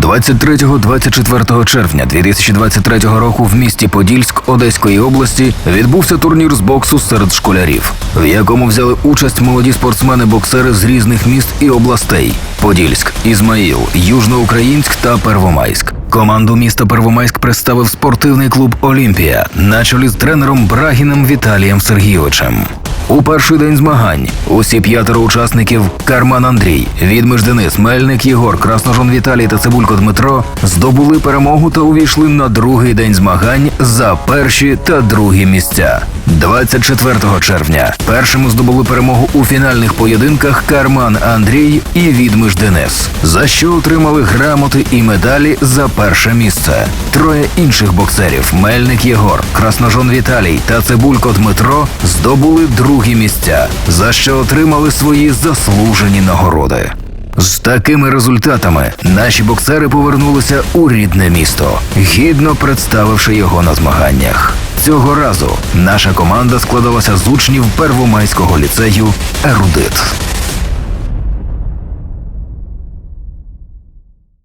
23-24 червня 2023 року в місті Подільськ Одеської області відбувся турнір з боксу серед школярів, в якому взяли участь молоді спортсмени-боксери з різних міст і областей: Подільськ, Ізмаїл, Южноукраїнськ та Первомайськ. Команду міста Первомайськ представив спортивний клуб Олімпія на чолі з тренером Брагіним Віталієм Сергійовичем. У перший день змагань усі п'ятеро учасників Карман Андрій, Відмиш Денис, Мельник Єгор, Красножон Віталій та Цибулько Дмитро здобули перемогу та увійшли на другий день змагань за перші та другі місця. 24 червня першими здобули перемогу у фінальних поєдинках Карман Андрій і Відмиш Денис, за що отримали грамоти і медалі за перше місце. Троє інших боксерів Мельник Єгор, Красножон Віталій та Цибулько Дмитро здобули другі місця, за що отримали свої заслужені нагороди. З такими результатами наші боксери повернулися у рідне місто, гідно представивши його на змаганнях. Цього разу наша команда складалася з учнів Первомайського ліцею Ерудит.